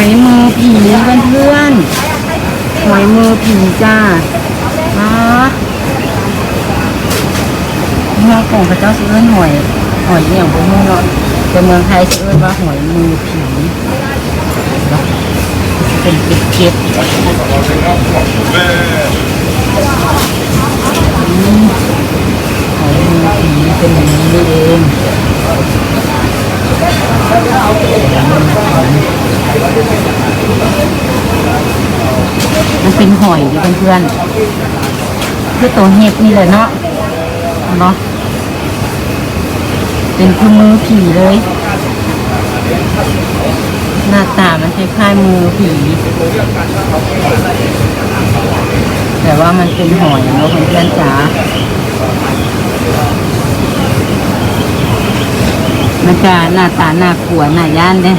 อยมือผีเพื่อนๆหอยมือผีจ้าอ่าเมืองของพระเจ้าสิเอิ้นหอยหอยเนี่ยผมเนาะแต่เมืองไทยสิเอิ้นว่าหอยมือผีเป็นเก็บๆอืมหอยมือผีเป็นอย่างนี้นี่เอง มัน เป็นหอยดิเพื่อนๆคือตัวเห็บนี่เลยเนาะเนาะเป็นคือมือผีเลย หน้าตามันคล้ายๆมือผี แต่ว่ามันเป็นหอยเนาะเพื่อนๆจ๋ามันจะหน้าตาหน้ากลัวหน้าย่านเด้